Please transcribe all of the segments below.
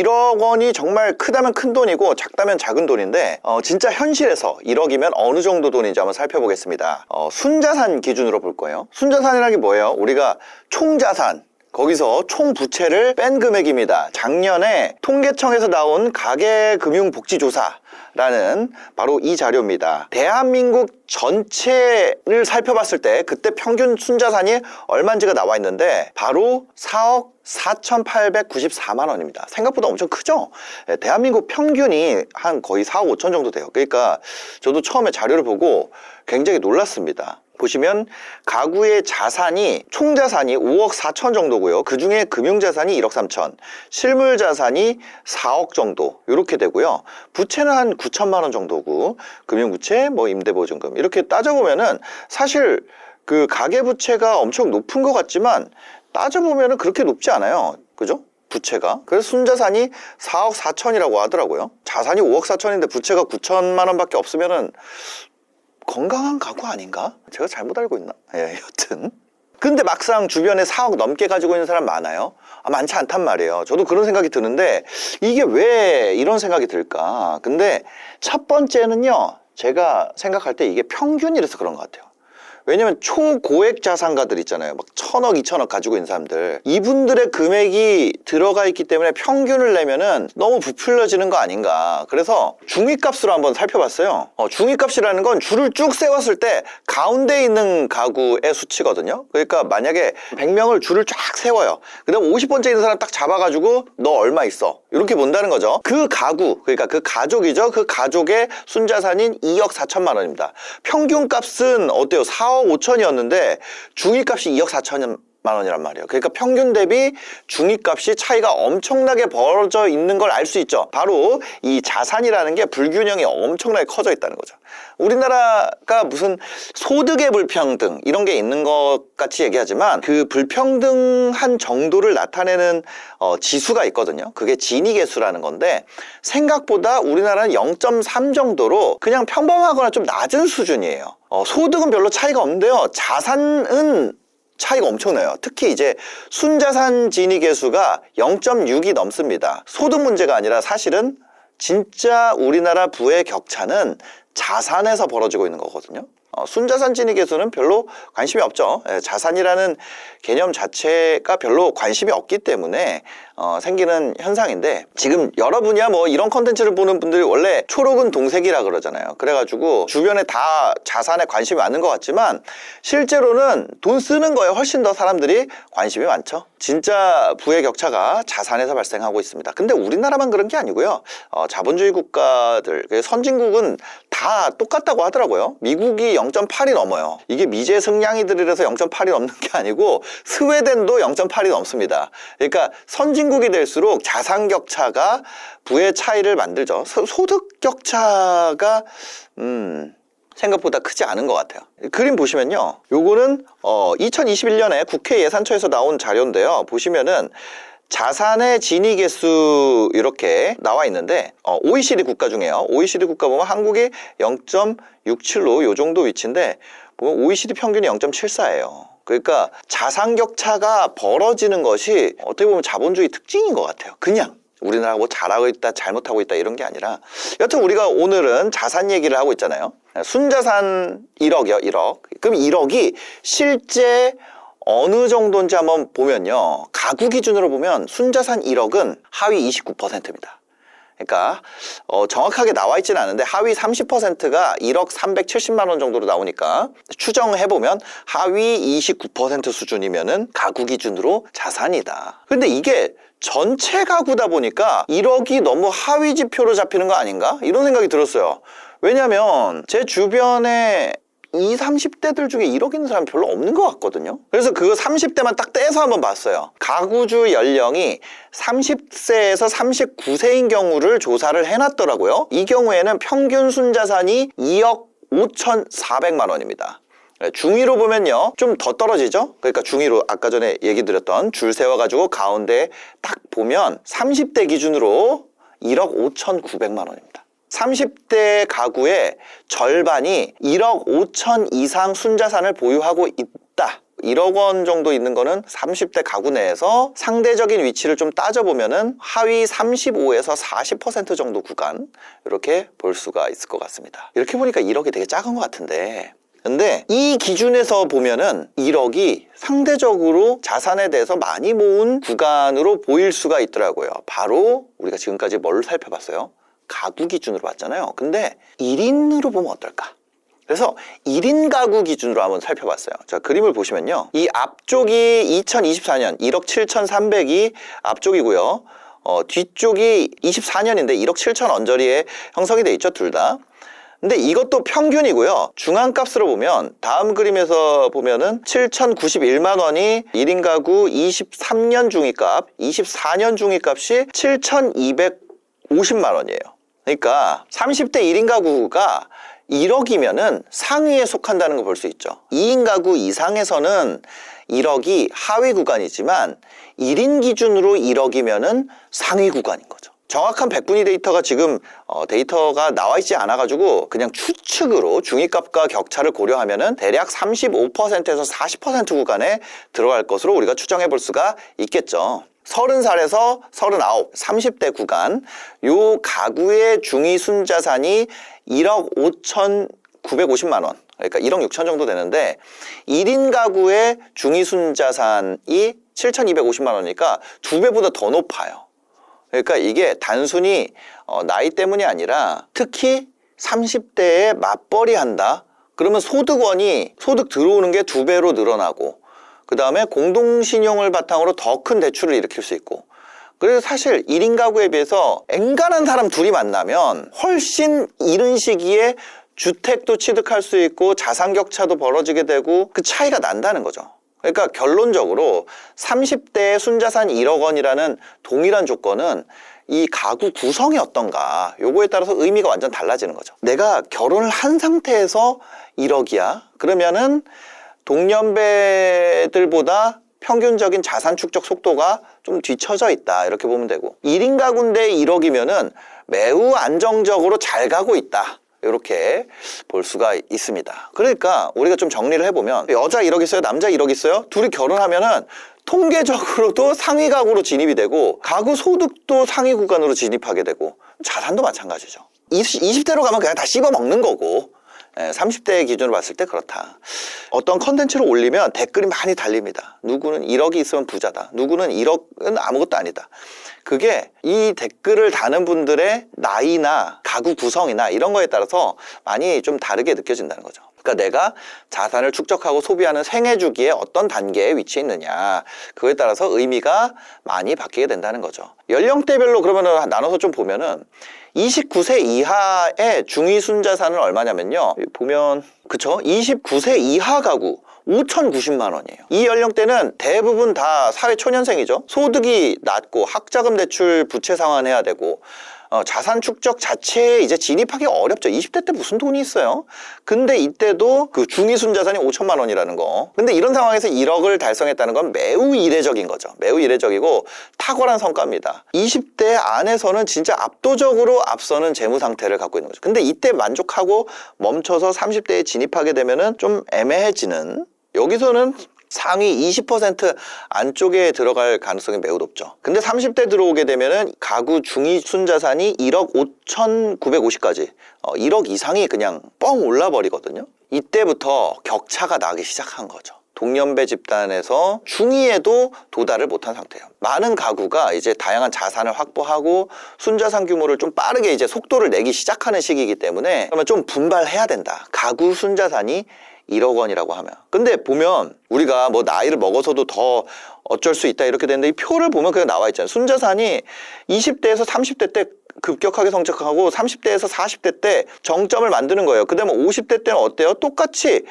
1억 원이 정말 크다면 큰 돈이고 작다면 작은 돈인데 어, 진짜 현실에서 1억이면 어느 정도 돈인지 한번 살펴보겠습니다. 어, 순자산 기준으로 볼 거예요. 순자산이라는 게 뭐예요? 우리가 총자산 거기서 총 부채를 뺀 금액입니다. 작년에 통계청에서 나온 가계금융복지조사라는 바로 이 자료입니다. 대한민국 전체를 살펴봤을 때 그때 평균 순자산이 얼마인지가 나와 있는데 바로 4억 4,894만 원입니다. 생각보다 엄청 크죠? 예, 대한민국 평균이 한 거의 4억 5천 정도 돼요. 그러니까 저도 처음에 자료를 보고 굉장히 놀랐습니다. 보시면 가구의 자산이 총 자산이 5억 4천 정도고요. 그 중에 금융 자산이 1억 3천, 실물 자산이 4억 정도 이렇게 되고요. 부채는 한 9천만 원 정도고 금융 부채, 뭐 임대 보증금 이렇게 따져 보면은 사실 그 가계 부채가 엄청 높은 것 같지만 따져 보면은 그렇게 높지 않아요. 그죠? 부채가. 그래서 순자산이 4억 4천이라고 하더라고요. 자산이 5억 4천인데 부채가 9천만 원밖에 없으면은 건강한 가구 아닌가? 제가 잘못 알고 있나? 예, 여튼. 근데 막상 주변에 4억 넘게 가지고 있는 사람 많아요? 아, 많지 않단 말이에요. 저도 그런 생각이 드는데 이게 왜 이런 생각이 들까? 근데 첫 번째는요, 제가 생각할 때 이게 평균이라서 그런 것 같아요. 왜냐면 초고액 자산가들 있잖아요. 막 천억, 이천억 가지고 있는 사람들. 이분들의 금액이 들어가 있기 때문에 평균을 내면은 너무 부풀려지는 거 아닌가. 그래서 중위값으로 한번 살펴봤어요. 어, 중위값이라는 건 줄을 쭉 세웠을 때 가운데 있는 가구의 수치거든요. 그러니까 만약에 100명을 줄을 쫙 세워요. 그 다음 50번째 있는 사람 딱 잡아가지고 너 얼마 있어. 이렇게 본다는 거죠. 그 가구, 그러니까 그 가족이죠. 그 가족의 순자산인 2억 4천만 원입니다. 평균 값은 어때요? 4억 5천이었는데 중위값이 2억 4천만 원이란 말이에요. 그러니까 평균 대비 중위값이 차이가 엄청나게 벌어져 있는 걸 알 수 있죠. 바로 이 자산이라는 게 불균형이 엄청나게 커져 있다는 거죠. 우리나라가 무슨 소득의 불평등 이런 게 있는 것 같이 얘기하지만 그 불평등한 정도를 나타내는 어, 지수가 있거든요. 그게 지니계수라는 건데 생각보다 우리나라는 0.3 정도로 그냥 평범하거나 좀 낮은 수준이에요. 어, 소득은 별로 차이가 없는데요. 자산은 차이가 엄청나요. 특히 이제 순자산 진위 계수가 0.6이 넘습니다. 소득 문제가 아니라 사실은 진짜 우리나라 부의 격차는 자산에서 벌어지고 있는 거거든요. 어, 순자산 계수는 별로 관심이 없죠. 예, 자산이라는 개념 자체가 별로 관심이 없기 때문에 어, 생기는 현상인데 지금 여러분이야 뭐 이런 컨텐츠를 보는 분들이 원래 초록은 동색이라 그러잖아요. 그래가지고 주변에 다 자산에 관심이 많은 것 같지만 실제로는 돈 쓰는 거에 훨씬 더 사람들이 관심이 많죠. 진짜 부의 격차가 자산에서 발생하고 있습니다. 근데 우리나라만 그런 게 아니고요. 어, 자본주의 국가들, 그 선진국은 다 똑같다고 하더라고요. 미국이 0.8이 넘어요. 이게 미제 승냥이들이라서 0.8이 넘는 게 아니고 스웨덴도 0.8이 넘습니다. 그러니까 선진국이 될수록 자산 격차가 부의 차이를 만들죠. 소- 소득 격차가 음 생각보다 크지 않은 것 같아요. 그림 보시면요. 요거는 어 2021년에 국회 예산처에서 나온 자료인데요. 보시면은 자산의 진위 개수 이렇게 나와 있는데 어, OECD 국가 중에요. OECD 국가 보면 한국이 0.67로 요 정도 위치인데 보면 OECD 평균이 0.74예요. 그러니까 자산 격차가 벌어지는 것이 어떻게 보면 자본주의 특징인 것 같아요. 그냥 우리나라가 뭐 잘하고 있다, 잘못하고 있다 이런 게 아니라 여튼 우리가 오늘은 자산 얘기를 하고 있잖아요. 순자산 1억이요, 1억. 그럼 1억이 실제 어느 정도인지 한번 보면요. 가구 기준으로 보면 순자산 1억은 하위 29%입니다. 그러니까 어, 정확하게 나와 있지는 않은데 하위 30%가 1억 370만 원 정도로 나오니까 추정해 보면 하위 29% 수준이면은 가구 기준으로 자산이다. 근데 이게 전체 가구다 보니까 1억이 너무 하위 지표로 잡히는 거 아닌가? 이런 생각이 들었어요. 왜냐면 제 주변에 20, 30대들 중에 1억 있는 사람 별로 없는 것 같거든요. 그래서 그거 30대만 딱 떼서 한번 봤어요. 가구주 연령이 30세에서 39세인 경우를 조사를 해놨더라고요. 이 경우에는 평균 순자산이 2억 5,400만 원입니다. 네, 중위로 보면요 좀 더 떨어지죠 그러니까 중위로 아까 전에 얘기 드렸던 줄 세워가지고 가운데 딱 보면 30대 기준으로 1억 5,900만 원입니다 30대 가구의 절반이 1억 5천 이상 순자산을 보유하고 있다 1억 원 정도 있는 거는 30대 가구 내에서 상대적인 위치를 좀 따져보면은 하위 35에서 40% 정도 구간 이렇게 볼 수가 있을 것 같습니다. 이렇게 보니까 1억이 되게 작은 것 같은데 근데 이 기준에서 보면은 1억이 상대적으로 자산에 대해서 많이 모은 구간으로 보일 수가 있더라고요. 바로 우리가 지금까지 뭘 살펴봤어요? 가구 기준으로 봤잖아요. 근데 1인으로 보면 어떨까? 그래서 1인 가구 기준으로 한번 살펴봤어요. 자, 그림을 보시면요. 이 앞쪽이 2024년 1억 7,300이 앞쪽이고요. 어, 뒤쪽이 24년인데 1억 7천 언저리에 형성이 돼 있죠, 둘 다. 근데 이것도 평균이고요. 중앙값으로 보면 다음 그림에서 보면은 7,091만 원이 1인 가구 23년 중위값, 24년 중위값이 7,250만 원이에요. 그러니까 30대 1인 가구가 1억이면은 상위에 속한다는 걸 볼 수 있죠. 2인 가구 이상에서는 1억이 하위 구간이지만 1인 기준으로 1억이면은 상위 구간인 거죠. 정확한 백분위 데이터가 지금 어, 데이터가 나와 있지 않아 가지고 그냥 추측으로 중위값과 격차를 고려하면은 대략 35%에서 40% 구간에 들어갈 것으로 우리가 추정해 볼 수가 있겠죠. 30살에서 39, 30대 구간 요 가구의 중위 순자산이 1억 5,950만 원. 그러니까 1억 6천 정도 되는데 1인 가구의 중위 순자산이 7,250만 원이니까 두 배보다 더 높아요. 그러니까 이게 단순히 어, 나이 때문이 아니라 특히 30대에 맞벌이 한다. 그러면 소득원이 소득 들어오는 게 두 배로 늘어나고 그 다음에 공동신용을 바탕으로 더 큰 대출을 일으킬 수 있고 그래서 사실 1인 가구에 비해서 엔간한 사람 둘이 만나면 훨씬 이른 시기에 주택도 취득할 수 있고 자산 격차도 벌어지게 되고 그 차이가 난다는 거죠. 그러니까 결론적으로 30대 순자산 1억 원이라는 동일한 조건은 이 가구 구성이 어떤가 요거에 따라서 의미가 완전 달라지는 거죠. 내가 결혼을 한 상태에서 1억이야. 그러면은 동년배들보다 평균적인 자산 축적 속도가 좀 뒤처져 있다. 이렇게 보면 되고. 1인 가구인데 1억이면은 매우 안정적으로 잘 가고 있다. 이렇게 볼 수가 있습니다. 그러니까 우리가 좀 정리를 해보면 여자 1억 있어요, 남자 1억 있어요. 둘이 결혼하면은 통계적으로도 상위 가구로 진입이 되고 가구 소득도 상위 구간으로 진입하게 되고 자산도 마찬가지죠. 20, 20대로 가면 그냥 다 씹어 먹는 거고 30대 기준으로 봤을 때 그렇다. 어떤 컨텐츠를 올리면 댓글이 많이 달립니다. 누구는 1억이 있으면 부자다. 누구는 1억은 아무것도 아니다. 그게 이 댓글을 다는 분들의 나이나 가구 구성이나 이런 거에 따라서 많이 좀 다르게 느껴진다는 거죠. 그러니까 내가 자산을 축적하고 소비하는 생애 주기에 어떤 단계에 위치해 있느냐 그거에 따라서 의미가 많이 바뀌게 된다는 거죠. 연령대별로 그러면은 나눠서 좀 보면은 29세 이하의 중위 순 자산은 얼마냐면요. 보면 그쵸? 29세 이하 가구 5,090만 원이에요. 이 연령대는 대부분 다 사회 초년생이죠. 소득이 낮고 학자금 대출 부채 상환해야 되고 어, 자산 축적 자체에 이제 진입하기 어렵죠. 20대 때 무슨 돈이 있어요? 근데 이때도 그 중위순 자산이 5천만 원이라는 거. 근데 이런 상황에서 1억을 달성했다는 건 매우 이례적인 거죠. 매우 이례적이고 탁월한 성과입니다. 20대 안에서는 진짜 압도적으로 앞서는 재무 상태를 갖고 있는 거죠. 근데 이때 만족하고 멈춰서 30대에 진입하게 되면은 좀 애매해지는 여기서는 상위 20% 안쪽에 들어갈 가능성이 매우 높죠. 근데 30대 들어오게 되면은 가구 중위 순자산이 1억 5,950까지, 어, 1억 이상이 그냥 뻥 올라 버리거든요. 이때부터 격차가 나기 시작한 거죠. 동년배 집단에서 중위에도 도달을 못한 상태예요. 많은 가구가 이제 다양한 자산을 확보하고 순자산 규모를 좀 빠르게 이제 속도를 내기 시작하는 시기이기 때문에 그러면 좀 분발해야 된다. 가구 순자산이 1억 원이라고 하면. 근데 보면 우리가 뭐 나이를 먹어서도 더 어쩔 수 있다 이렇게 되는데 이 표를 보면 그냥 나와 있잖아요. 순자산이 20대에서 30대 때 급격하게 성장하고 30대에서 40대 때 정점을 만드는 거예요. 그 다음에 50대 때는 어때요? 똑같이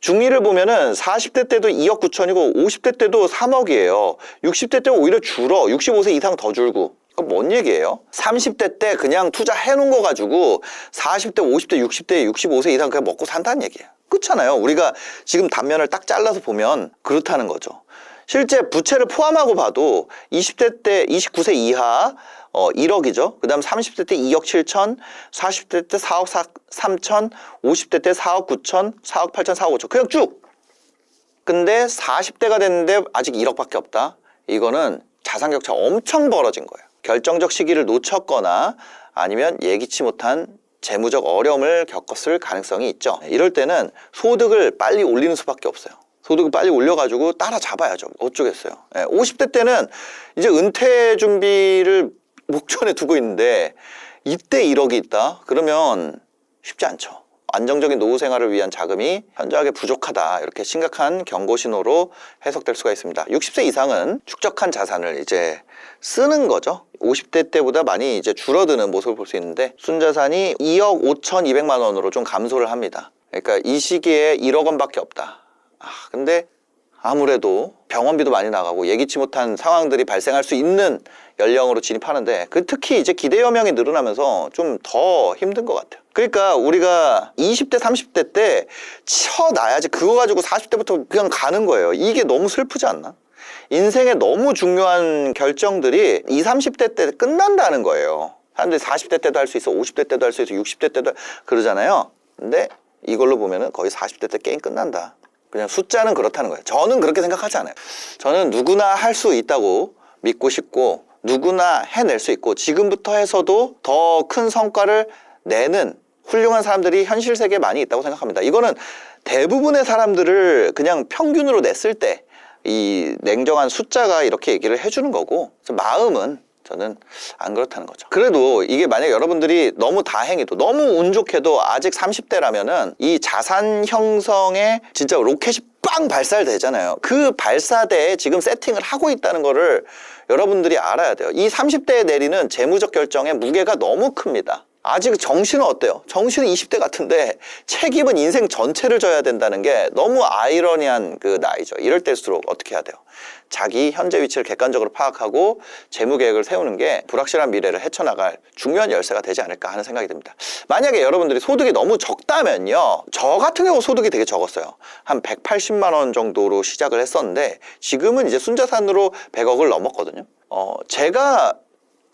중위를 보면은 40대 때도 2억 9천이고 50대 때도 3억이에요. 60대 때 오히려 줄어. 65세 이상 더 줄고. 그건 뭔 얘기예요? 30대 때 그냥 투자해 놓은 거 가지고 40대, 50대, 60대, 65세 이상 그냥 먹고 산다는 얘기예요. 그렇잖아요. 우리가 지금 단면을 딱 잘라서 보면 그렇다는 거죠. 실제 부채를 포함하고 봐도 20대 때 29세 이하 어 1억이죠. 그 다음 30대 때 2억 7천, 40대 때 4억 4, 3천, 50대 때 4억 9천, 4억 8천, 4억 5천. 그냥 쭉 근데 40대가 됐는데 아직 1억밖에 없다. 이거는 자산 격차 엄청 벌어진 거예요. 결정적 시기를 놓쳤거나 아니면 예기치 못한 재무적 어려움을 겪었을 가능성이 있죠. 이럴 때는 소득을 빨리 올리는 수밖에 없어요. 소득을 빨리 올려가지고 따라잡아야죠. 어쩌겠어요. 50대 때는 이제 은퇴 준비를 목전에 두고 있는데 이때 1억이 있다? 그러면 쉽지 않죠. 안정적인 노후 생활을 위한 자금이 현저하게 부족하다. 이렇게 심각한 경고 신호로 해석될 수가 있습니다. 60세 이상은 축적한 자산을 이제 쓰는 거죠. 50대 때보다 많이 이제 줄어드는 모습을 볼 수 있는데 순자산이 2억 5,200만 원으로 좀 감소를 합니다. 그러니까 이 시기에 1억 원밖에 없다. 아, 근데 아무래도 병원비도 많이 나가고 예기치 못한 상황들이 발생할 수 있는 연령으로 진입하는데 그 특히 이제 기대 여명이 늘어나면서 좀 더 힘든 것 같아요. 그러니까 우리가 20대, 30대 때 쳐놔야지 그거 가지고 40대부터 그냥 가는 거예요. 이게 너무 슬프지 않나? 인생의 너무 중요한 결정들이 20, 30대 때 끝난다는 거예요. 사람들이 40대 때도 할 수 있어, 50대 때도 할 수 있어, 60대 때도 그러잖아요. 근데 이걸로 보면은 거의 40대 때 게임 끝난다. 그냥 숫자는 그렇다는 거예요. 저는 그렇게 생각하지 않아요. 저는 누구나 할 수 있다고 믿고 싶고 누구나 해낼 수 있고 지금부터 해서도 더 큰 성과를 내는 훌륭한 사람들이 현실 세계에 많이 있다고 생각합니다. 이거는 대부분의 사람들을 그냥 평균으로 냈을 때 이 냉정한 숫자가 이렇게 얘기를 해주는 거고 마음은 저는 안 그렇다는 거죠. 그래도 이게 만약 여러분들이 너무 다행히도 너무 운 좋게도 아직 30대라면은 이 자산 형성에 진짜 로켓이 빵 발사되잖아요. 그 발사대에 지금 세팅을 하고 있다는 거를 여러분들이 알아야 돼요. 이 30대에 내리는 재무적 결정의 무게가 너무 큽니다. 아직 정신은 어때요? 정신은 20대 같은데 책임은 인생 전체를 져야 된다는 게 너무 아이러니한 그 나이죠. 이럴 때일수록 어떻게 해야 돼요? 자기 현재 위치를 객관적으로 파악하고 재무 계획을 세우는 게 불확실한 미래를 헤쳐나갈 중요한 열쇠가 되지 않을까 하는 생각이 듭니다. 만약에 여러분들이 소득이 너무 적다면요. 저 같은 경우 소득이 되게 적었어요. 한 180만 원 정도로 시작을 했었는데 지금은 이제 순자산으로 100억을 넘었거든요. 어, 제가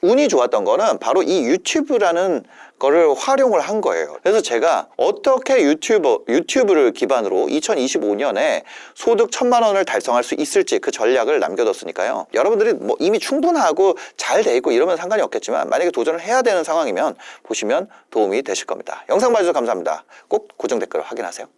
운이 좋았던 거는 바로 이 유튜브라는 거를 활용을 한 거예요. 그래서 제가 어떻게 유튜버, 유튜브를 기반으로 2025년에 소득 천만 원을 달성할 수 있을지 그 전략을 남겨뒀으니까요. 여러분들이 뭐 이미 충분하고 잘 돼 있고 이러면 상관이 없겠지만 만약에 도전을 해야 되는 상황이면 보시면 도움이 되실 겁니다. 영상 봐주셔서 감사합니다. 꼭 고정 댓글 확인하세요.